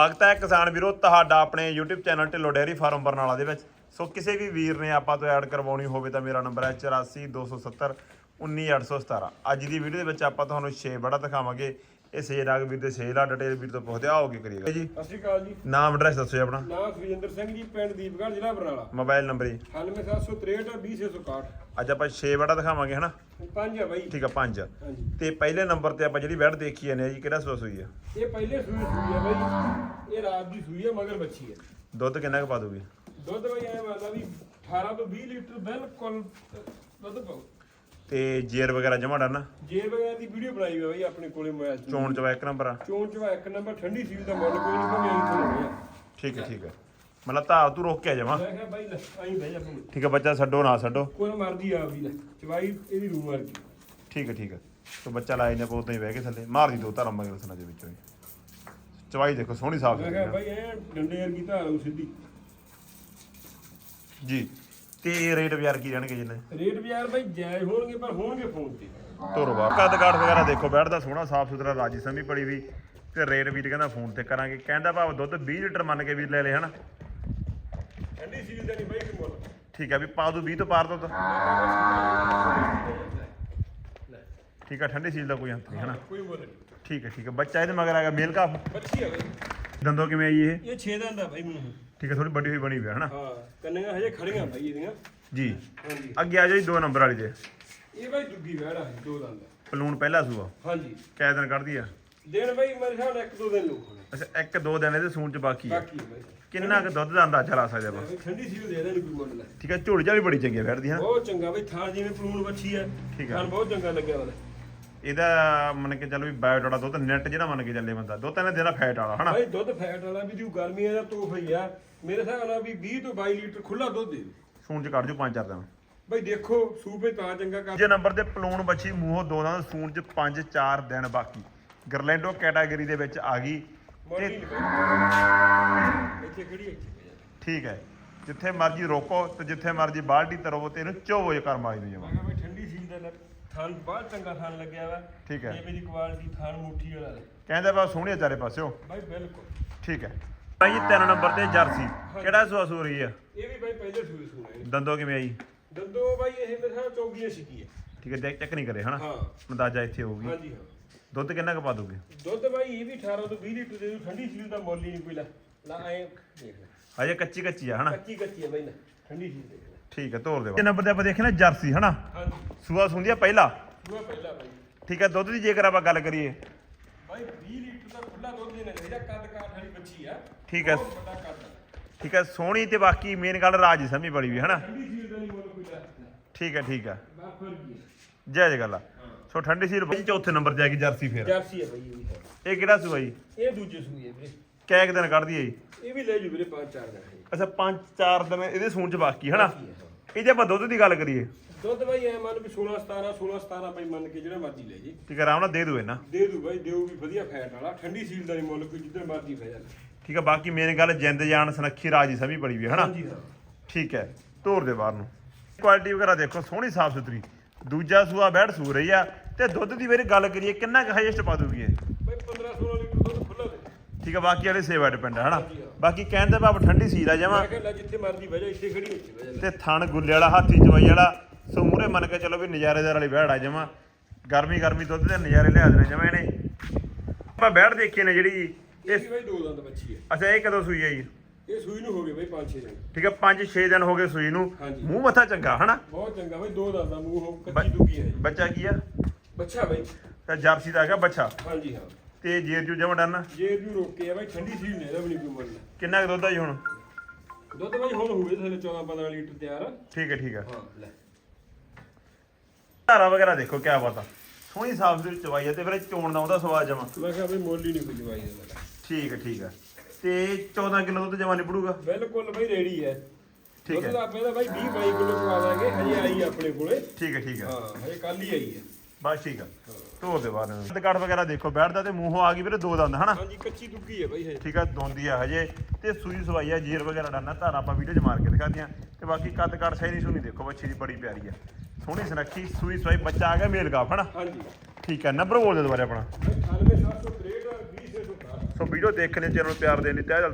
ਸਵਾਗਤ ਹੈ ਕਿਸਾਨ ਵੀਰੋ, ਤੁਹਾਡਾ ਆਪਣੇ YouTube channel Dhillon dairy farm Barnala ਦੇ ਵਿੱਚ। ਸੋ ਕਿਸੇ ਵੀ ਵੀਰ ਨੇ ਆਪਾਂ ਤੋਂ ਐਡ ਕਰਵਾਉਣੀ ਹੋਵੇ ਤਾਂ ਮੇਰਾ ਨੰਬਰ ਹੈ 8427 19817 ਅੱਜ ਦੀ ਵੀਡੀਓ ਦੇ ਵਿੱਚ ਆਪਾਂ ਤੁਹਾਨੂੰ 6 ਬੜਾ ਦਿਖਾਵਾਂਗੇ। ਇਹ ਸੇ ਰਾਗ ਵੀਰ ਦੇ ਸੇ ਲਾ ਡਿਟੇਲ ਵੀਰ ਤੋਂ ਪੁੱਛਦੇ ਆਓਗੇ ਕਰੀਏਗਾ ਜੀ ਸਤਿ ਸ਼੍ਰੀ ਅਕਾਲ ਜੀ। ਨਾਮ ਐਡਰੈਸ ਦੱਸੋ ਜੀ ਆਪਣਾ। ਨਾਮ ਸੁਰਿੰਦਰ ਸਿੰਘ ਜੀ ਪਿੰਡ ਦੀਪਗੜ੍ਹ ਜ਼ਿਲ੍ਹਾ ਬਰਨਾਲਾ। ਮੋਬਾਈਲ ਨੰਬਰ ਜੀ। 98763 20661 ਅੱਜ ਆਪਾਂ 6 ਬੜਾ ਦਿਖਾਵਾਂਗੇ ਹਨਾ? ਪੰਜ ਆ ਬਾਈ। ਠੀਕ ਆ 5 ਹਾਂਜੀ। ਤੇ ਪਹਿਲੇ ਨੰਬਰ ਤੇ ਆਪਾਂ ਜਿਹੜੀ ਵੈਟ ਦੇਖੀ ਜਾਂਦੇ ਆ ਜੀ ਕਿਹੜਾ ਸੋਸ ਹੋਈ ਆ? ਇਹ ਪਹਿਲੇ ਸੂਈ ਸੂਈ ਆ ਬਾਈ। ਇਹ ਰਾਤ ਦੀ ਸੂਈ ਆ ਮਗਰ ਬੱਚੀ ਹੈ ਦੁੱਧ ਕਿੰਨਾ ਕੁ ਪਾ ਦੂਗੀ? ਦੁੱਧ ਬਾਈ ਐ ਮੰਨਦਾ ਵੀ 18 ਤੋਂ 20 ਲੀਟਰ ਬਿਲਕੁਲ ਦੁੱਧ ਪਾਉ ਤੇ ਜੇਰ ਵਗੈਰਾ ਜਮਾ ਡਨ ਜੇ ਵਗੈਰਾ ਦੀ ਵੀਡੀਓ ਬਣਾਈ ਹੋਈ ਆ ਬਾਈ ਆਪਣੇ ਕੋਲੇ ਮੋਬਾਈਲ 'ਚ। ਚੋਣ ਚਵਾ ਇੱਕ ਨੰਬਰ ਆ। ਚੋਣ ਚਵਾ ਇੱਕ ਨੰਬਰ ਠੰਡੀ ਸੀਲ ਦਾ ਮੁੱਲ ਕੋਈ ਨਹੀਂ ਕੋਈ ਨਹੀਂ ਤੁਹਾਨੂੰ ਠੀਕ ਹੈ ਠੀਕ ਹੈ। ਮਤਲਬ ਧਾਰ ਤੂੰ ਰੋਕ ਕੇ ਜਮਾ। ਮੈਂ ਕਿਹਾ ਬਾਈ ਲੈ ਆਈ ਬਹਿ ਜਾ ਤੂੰ। ਠੀਕ ਹੈ ਬੱਚਾ ਛੱਡੋ ਨਾ ਛੱਡੋ। ਕੋਈ ਮਰਦੀ ਆ ਵੀ ਲੈ ਚਵਾਈ ਇਹਦੀ ਰੂਮ ਵਰਗੀ ਠੀਕ ਹੈ ਠੀਕ ਹੈ। ਤੋ ਬੱਚਾ ਲਾਏ ਨੇ ਪੋਤਾਂ ਹੀ ਬਹਿ ਕੇ ਥੱਲੇ। ਮਾਰ ਦੀ ਦੋ ਧਾਰਾਂ ਮਗਰ ਸਨਾ ਦੇ ਵਿੱਚੋਂ ਹੀ। ਚਵਾਈ ਦੇਖੋ ਸੋਹਣੀ ਸਾਫ਼ ਮੈਂ ਕਿਹਾ ਬਾਈ ਐ ਡੰਡੇ ਵਰਗੀ ਧਾਰ ਆਊ ਸਿੱਧੀ। ਜੀ। ਤੇ ਰੇਟ ਵਿਆਰ ਕੀ ਰਹਿਣਗੇ ਜਿੰਨੇ? ਰੇਟ ਵੀ ਯਾਰ ਬਾਈ ਜਾਇਜ਼ ਹੋਣਗੇ ਪਰ ਹੋਣਗੇ ਫੋਨ ਤੇ। ਬਾਹਰ ਕੱਦ ਕਾਠ ਵਗੈਰਾ ਦੇਖੋ ਬੈਠਦਾ ਸੋਹਣਾ ਸਾਫ਼ ਸੁਥਰਾ ਰਾਜੀ ਸਮੀ ਪੜੀ ਵੀ। ਤੇ ਰੇਟ ਵੀ ਕਹਿੰਦਾ ਫੋਨ ਤੇ ਕਰਾਂਗੇ। ਕਹਿੰਦਾ ਭਾਵ ਦੁੱਧ 20 ਲੀਟਰ ਮੰਨ ਕੇ ਵੀ ਲੈ ਲੈ ਹਨਾ? ਠੰਡੀ ਸੀਲ ਦਾ ਨਹੀਂ ਬਾਈ ਕਿ ਮੁੱਲ। ਠੀਕ ਹੈ ਵੀ ਪਾ ਦੂ 20 ਤੋਂ ਪਾਰ ਦੁੱਧ। ਠੀਕ ਹੈ ਠੰਡੀ ਸੀਲ ਦਾ ਕੋਈ ਅੰਤ ਨਹੀਂ ਹਨਾ? ਕੋਈ ਮੁੱਲ ਨਹੀਂ। ਠੀਕ ਹੈ ਠੀਕ ਹੈ ਬੱਚਾ ਇਹਦੇ ਮਗਰ ਆ ਗਿਆ ਮੇਲ ਕਾਫ ਬੱਚੀ ਆ ਬਾਈ। ਦੰਦੋ ਕਿਵੇਂ ਆਈ ਇਹ? ਇਹ 6 ਦਾ ਬਾਈ ਮੈਨੂੰ ਠੀਕ ਹੈ ਥੋੜੀ ਵੱਡੀ ਹੋਈ ਬਣੀ ਹੋਈ ਹੈ ਹਨਾ? ਹਾਂ ਕੰਨੀਆਂ ਹਜੇ ਖੜੀਆਂ ਬਾਈ ਇਹਦੀਆਂ। ਜੀ। ਹਾਂਜੀ। ਅੱਗੇ ਆ ਜਾਓ ਜੀ ਦੋ ਨੰਬਰ ਵਾਲੀ ਦੇ ਇਹ ਬਾਈ ਦੁੱਗੀ ਵਹਿੜਾ ਹੈ ਦੋ ਦੰਦ। ਪਲੂਣ ਪਹਿਲਾ ਸੂਆ। ਹਾਂਜੀ। ਕੈ ਦਿਨ ਕੱਢਦੀ ਆ? ਦਿਨ ਬਾਈ ਮੇਰੇ ਨਾਲ ਇੱਕ ਦੋ ਦਿਨ ਲੋਕ ਹੋਣੇ। ਅੱਛਾ ਇੱਕ ਦੋ ਦਿਨ ਇਹਦੇ ਸੂਣ ਚ ਬਾਕੀ ਹੈ ਬਾਕੀ ਆ ਬਾਈ। ਕਿੰਨਾ ਕੁ ਦੁੱਧ ਦਾ ਅੰਦਾਜ਼ਾ ਲਾ ਸਕਦੇ ਆਪਾਂ? ਠੰਡੀ ਸੀਲ ਦੇ ਦੇਣ ਕੋਈ ਮੁੱਲ ਠੀਕ ਹੈ ਝੋਲੀ ਝਾਲੀ ਬੜੀ ਚੰਗੀ ਹੈ ਬੈਠਦੀ ਹਾਂ ਬਹੁਤ ਚੰਗਾ ਬਾਈ ਥਾਣ ਜਿਵੇਂ ਪਲੂਣ ਬੱਚੀ ਹੈ ਠੀਕ ਆ। ਥਾਣ ਬਹੁਤ ਚੰਗਾ ਲੱਗਿਆ ਵਾਲਾ ਇਹਦਾ ਮੰਨ ਕੇ ਚੱਲ ਵੀ ਬਾਇਓਡਾਟਾ ਦੁੱਧ ਨੈਟ ਜਿਹੜਾ ਮੰਨ ਕੇ ਚੱਲੇ ਬੰਦਾ ਦੋ ਤਿੰਨ ਦਿਨਾਂ ਫੈਟ ਵਾਲਾ ਹਨਾ? ਬਾਈ ਦੁੱਧ ਫੈਟ ਵਾਲਾ ਵੀ ਤੂੰ ਗਰਮੀਆਂ ਦਾ ਤੋਹਫਾ ਹੀ ਆ। ਮੇਰੇ ਹਿਸਾਬ ਨਾਲ ਵੀ 20 ਤੋਂ 22 ਲੀਟਰ ਖੁੱਲਾ ਦੁੱਧ ਦੇ ਸੂਣ ਚ ਕੱਢ ਜੂ ਪੰਜ ਚਾਰ ਦਿਨ। ਬਾਈ ਦੇਖੋ ਸੂਪੇ ਤਾਂ ਚੰਗਾ ਕਰ ਜੇ ਨੰਬਰ ਤੇ ਪਲੂਣ ਬੱਚੀ ਮੂੰਹੋਂ ਦੋ ਦਿਨ ਸੂਣ ਚ ਪੰਜ ਚਾਰ ਦਿਨ ਬਾਕੀ। ਗਰਲੈਂਡੋ ਕੈਟਾਗਰੀ ਦੇ ਵਿੱਚ ਆ ਗਈ। ਤੇ ਇੱਥੇ ਖੜੀ ਹੈ, ਇੱਥੇ। ਠੀਕ ਹੈ। ਜਿੱਥੇ ਮਰਜ਼ੀ ਰੋਕੋ ਤੇ ਜਿੱਥੇ ਮਰਜ਼ੀ ਬਾਲਟੀ ਤਰੋ ਤੇ ਇਹਨੂੰ ਚੋਵੋ ਜੇ ਕਰ ਮਾਰੀ ਨੂੰ ਜਮਾ। ਮੈਂ ਕਿਹਾ ਬਈ ਠੰਡੀ ਸੀਲ ਦਾ ਲੈ, ਥਣ ਬਹੁਤ ਚੰਗਾ ਥਣ ਲੱਗਿਆ ਵਾ। ਠੀਕ ਹੈ। ਇਹ ਮੇਰੀ ਕੁਆਲਿਟੀ ਥਣ ਮੁੱਠੀ ਵਾਲਾ ਲੈ। ਕਹਿੰਦੇ ਬਾ ਸੋਹਣੀ ਚਾਰੇ ਪਾਸਿਓ। ਬਾਈ ਬਿਲਕੁਲ। ਠੀਕ ਹੈ। ਭਾਈ ਜੀ ਤਿੰਨ ਨੰਬਰ ਤੇ ਜਰਸੀ। ਕਿਹੜਾ ਸੁਆ ਸੂ ਰਹੀ ਆ? ਇਹ ਵੀ ਬਾਈ ਪਹਿਲੇ ਸੂਏ ਸੁਣਾ ਦੰਦੋ ਕਿਵੇਂ ਆਈ ਦੰਦੋ ਬਾਈ ਇਹ ਮੇਰੇ ਨਾਲ ਚੌਗੀਆਂ ਸਿੱਕੀ ਹੈ ਠੀਕ ਹੈ ਦੇਖ ਚੈੱਕ ਨਹੀਂ ਕਰੇ ਹਨਾ? ਹਾਂ। ਅੰਦਾਜ਼ਾ ਇੱਥੇ ਹੋਊਗੀ। ਹਾਂਜੀ ਹਾਂ। ਦੁੱਧ ਕਿੰਨਾ ਕੁ ਪਾ ਦੋਗੇ ਦੁੱਧ ਬਾਈ ਇਹ ਵੀ 18 ਤੋਂ 20 ਲੀਟਰ ਦੇ ਦੂ ਠੰਡੀ ਸੀਲ ਦਾ ਮੁੱਲ ਹੀ ਨਹੀਂ ਕੋਈ ਲੈ। ਲਾ ਐ ਦੇਖ ਲੈ। ਹਜੇ ਕੱਚੀ ਕੱਚੀ ਆ ਹਨਾ? ਕੱਚੀ ਕੱਚੀ ਹੈ ਬਾਈ ਨਾ। ਠੰਡੀ ਸੀਲ ਦੇਖ ਲੈ। ਠੀਕ ਹੈ ਤੋਰ ਦੇ ਇਹ ਨੰਬਰ ਤੇ ਆਪਾਂ ਦੇਖੇ ਨਾ ਜਰਸੀ ਹਨਾ? ਹਾਂਜੀ। ਸੂਆ ਸੁੰਦੀ ਆ ਪਹਿਲਾ। ਸੂਆ ਪਹਿਲਾ ਬਾਈ ਠੀਕ ਹੈ ਦੁੱਧ ਦੀ ਜੇਕਰ ਆਪਾਂ ਗੱਲ ਕਰੀਏ। ਬਾਈ 20 ਲੀਟਰ ਦਾ ਖੁੱਲਾ ਦੁੱਧ ਦੇਣਾ ਚਾਹੀਦਾ ਕੱਦ ਕਾਠ ਵਾਲੀ ਬੱਚੀ ਆ ਠੀਕ ਹੈ। ਬਹੁਤ ਵੱਡਾ ਕੱਦ ਆ। ਠੀਕ ਹੈ ਸੋਹਣੀ ਤੇ ਬਾਕੀ ਮੇਨ ਗੱਲ ਰਾਜੀ ਸਮੀ ਬੜੀ ਵੀ ਹਨਾ? ਠੰਡੀ ਸੀਲ ਦਾ ਨਹੀਂ ਮੁੱਲ ਕੋਈ ਲੈ ਠੀਕ ਹੈ ਠੀਕ ਹੈ। ਜੈ ਜੈ ਗੱਲ ਸੋ ਠੰਡੀ ਸੀਰ ਬਈ ਚੌਥੇ ਨੰਬਰ ਤੇ ਆ ਗਈ ਜਰਸੀ ਫੇਰ। ਜਰਸੀ ਹੈ ਬਾਈ ਇਹ ਵੀ ਹੈ। ਇਹ ਕਿਹੜਾ ਸੂਆ ਜੀ ਇਹ ਦੂਜੇ ਸੂਈ ਹੈ ਵੀਰੇ। ਕੈ ਕੁ ਦਿਨ ਕੱਢਦੀ ਹੈ ਜੀ ਇਹ ਵੀ ਲੈ ਜੂ ਵੀਰੇ ਪੰਜ ਚਾਰ ਦਿਨ। ਹੈ ਅੱਛਾ ਪੰਜ ਚਾਰ ਦਿਨ ਇਹਦੇ ਸੂਣ ਚ ਬਾਕੀ ਹਨਾ? ਬਾਕੀ ਹੈ, ਹਾਂ। ਇਹ ਜੇ ਆਪਾਂ ਦੁੱਧ ਦੀ ਗੱਲ ਕਰੀਏ। ਦੁੱਧ ਬਾਈ ਐ ਮੰਨ ਵੀ 16 17 16 17 ਬਾਈ ਮੰਨ ਕੇ ਜਿਹੜਾ ਮਰਜ਼ੀ ਲੈ ਜੀ। ਠੀਕ ਹੈ ਆਰਾਮ ਨਾਲ ਦੇ ਦੋ ਇਹਨਾਂ। ਦੇ ਦੂ ਬਾਈ ਦਿਓ ਵੀ ਵਧੀਆ ਫੈਟ ਵਾਲਾ ਠੰਡੀ ਸੀਲ ਦਾ ਨਹੀਂ ਮੁੱਲ ਕੋਈ ਜਿੱਧਰ ਮਰਜ਼ੀ ਫੈ ਜਾਣਾ ਠੀਕ ਹੈ ਬਾਕੀ ਮੇਨ ਗੱਲ ਜਿੰਦ ਜਾਨ ਸੁਨੱਖੀ ਰਾਜੀ ਸਮੀ ਬੜੀ ਵੀ ਹੈ ਹਨਾ? ਹਾਂਜੀ ਹਾਂ। ਠੀਕ ਹੈ ਧੋਰ ਦੇ ਬਾਹਰ ਨੂੰ। ਕੁਆਲਿਟੀ ਵਗੈਰਾ ਦੇਖੋ ਸੋਹਣੀ ਸਾਫ਼ ਸੁਥਰੀ ਦੂਜਾ ਸੂਆ ਬੈਠ ਸੂ ਰਹੀ ਆ ਤੇ ਦੁੱਧ ਦੀ ਵੀਰੇ ਗੱਲ ਕਰੀਏ ਕਿੰਨਾ ਕੁ ਹਾਈਐਸਟ ਪਾ ਦੂਗੀ ਇਹ ਬਾਈ 15 16 ਲੀਟਰ ਦੁੱਧ ਖੁੱਲਾ ਦੇ ਠੀਕ ਹੈ ਬਾਕੀ ਵਾਲੇ ਸੇਵਾ ਡਿਪੈਂਡ ਹੈ ਹਨਾ। ਬਾਕੀ ਕਹਿੰਦੇ ਬਾਬ ਠੰਡੀ ਆ ਜਾਵਾਂ ਮੈਂ ਕਿਹਾ ਲੈ ਜਿੱਥੇ ਮਰਜ਼ੀ ਬਹਿ ਜਾ ਇੱਥੇ ਖੜੀ ਇੱਥੇ ਬਹਿ ਜਾ ਤੇ ਥਣ ਗੁੱਲੇ ਵਾਲਾ ਹਾਥੀ ਚਵਾਈ ਵਾਲਾ ਸੋ ਮੂਰੇ ਮੰਨ ਕੇ ਚਲੋ ਵੀ ਨਜ਼ਾਰੇਦਾਰ ਵਾਲੀ ਆ ਜਾਵਾਂ ਗਰਮੀ ਗਰਮੀ ਦੁੱਧ ਦੇ ਨਜ਼ਾਰੇ ਲਿਆ ਦੇਣੇ ਜਮਾਂ ਇਹਨੇ। ਆਪਾਂ ਬੈੜ ਦੇਖੀ ਨੇ ਜਿਹੜੀ ਇਹ ਵੀ ਬਾਈ ਦੋ ਦੰਦ ਬੱਚੀ ਹੈ ਅੱਛਾ ਇਹ ਕਦੋਂ ਸੂਈ ਹੈ ਜੀ? ਇਹ ਸੂਈ ਨੂੰ ਹੋ ਗਏ ਬਾਈ 5-6 ਦਿਨ। ਠੀਕ ਹੈ 5-6 ਦਿਨ ਹੋ ਗਏ ਸੂਈ ਨੂੰ। ਮੂੰਹ ਮੱਥਾ ਚੰਗਾ ਹਨਾ? ਬਹੁਤ ਚੰਗਾ ਬਾਈ ਦੋ ਦੰਦ ਦਾ ਮੂੰਹ ਕੱਚੀ ਦੁੱਗੀ ਹੈ। ਬੱਚਾ ਕੀ ਆ? ਬੱਚਾ ਬਾਈ। ਤਾਂ ਜਰਸੀ ਦਾ ਹੈਗਾ ਬੱਚਾ। ਹਾਂਜੀ ਹਾਂ। ਤੇ ਜੇਰ ਜੂ ਜਮਾ ਡਨ? ਜੇ ਜੂ ਰੋਕੇ ਆ ਬਾਈ ਠੰਡੀ ਸੀਲ ਨੇ ਇਹਦਾ ਵੀ ਨਹੀਂ ਕੋਈ ਮੁੱਲ। ਕਿੰਨਾ ਕੁ ਦੁੱਧ ਆ ਜੀ ਹੁਣ? ਦੁੱਧ ਬਾਈ ਹੁਣ ਹੋਵੇ ਥੱਲੇ 14-15 ਲੀਟਰ ਤਿਆਰ। ਠੀਕ ਹੈ ਠੀਕ ਹੈ ਹਾਂ ਲੈ। ਧਾਰਾ ਵਗੈਰਾ ਦੇਖੋ ਕਿਆ ਬਾਤ। ਆ ਸੋਹਣੀ ਸਾਫ਼ ਸੁਥਰੀ ਚਵਾਈ ਹੈ ਤੇ ਫਿਰ ਇਹ ਚੋਣ ਦਾ ਉਹਦਾ ਸਵਾਦ ਜਮਾ। ਮੈਂ ਕਿਹਾ ਬਾਈ ਮੁੱਲ ਹੀ ਨਹੀਂ ਕੋਈ ਜਵਾਈ ਦਾ ਠੀਕ ਹੈ ਠੀਕ ਹੈ ਤੇ 14 ਕਿਲੋ ਦੁੱਧ ਜਮਾ ਨਿਪੜੂਗਾ ਬਿਲਕੁਲ ਬਾਈ ਰੈਡੀ ਹੈ। ਠੀਕ ਦੁੱਧ ਹੈ ਦਾ ਪਹਿਲਾਂ ਬਾਈ 20 22 ਕਿਲੋ ਚਵਾ ਦਾਂਗੇ ਹਜੇ ਆਈ ਆ ਆਪਣੇ ਕੋਲੇ। ਠੀਕ ਹੈ ਠੀਕ ਹੈ ਹਾਂ ਹਜੇ ਕੱਲ ਹੀ ਆਈ ਹੈ। ਬਸ ਠੀਕ ਆ। ਧੋਰ ਦੇ ਬਾਅਦ। ਤੇ ਕੱਟ ਵਗੈਰਾ ਦੇਖੋ ਬੈਠਦਾ ਤੇ ਮੂੰਹੋਂ ਆ ਗਈ ਵੀਰੇ ਦੋ ਦੰਦ ਹਨਾ? ਹਾਂਜੀ ਕੱਚੀ ਦੁੱਗੀ ਹੈ ਬਾਈ ਹਜੇ ਠੀਕ ਆ ਦੋਂਦੀ ਆ ਹਜੇ। ਤੇ ਸੂਈ ਸਵਾਈ ਆ ਜੀਰ ਵਗੈਰਾ ਡਾਨਾ ਧਾਰਾ ਆਪਾਂ ਵੀਡੀਓ 'ਚ ਮਾਰ ਕੇ ਦਿਖਾਦੀਆਂ ਤੇ ਬਾਕੀ ਕੱਦ ਕੱਟ ਸਹੀ ਨਹੀਂ ਸੁਣੀ ਦੇਖੋ ਬੱਚੀ ਦੀ ਬੜੀ ਪਿਆਰੀ ਆ। ਸੋਹਣੀ ਸੁਨੱਖੀ ਸੂਈ ਸਵਾਈ ਬੱਚਾ ਆ ਗਿਆ ਮੇਲ ਗਾਫ ਹਨਾ? ਹਾਂਜੀ। ਠੀਕ ਹੈ ਨੰਬਰ ਬੋਲ ਦੇ ਦੁਬਾਰੇ ਆਪਣਾ। 98763 20660 ਸੋ ਵੀਡੀਓ ਦੇਖਣ ਲਈ ਚੈਨਲ ਪਿਆਰ ਦੇਣ ਲਈ ਤਹਿ ਦਿਲ ਤੋਂ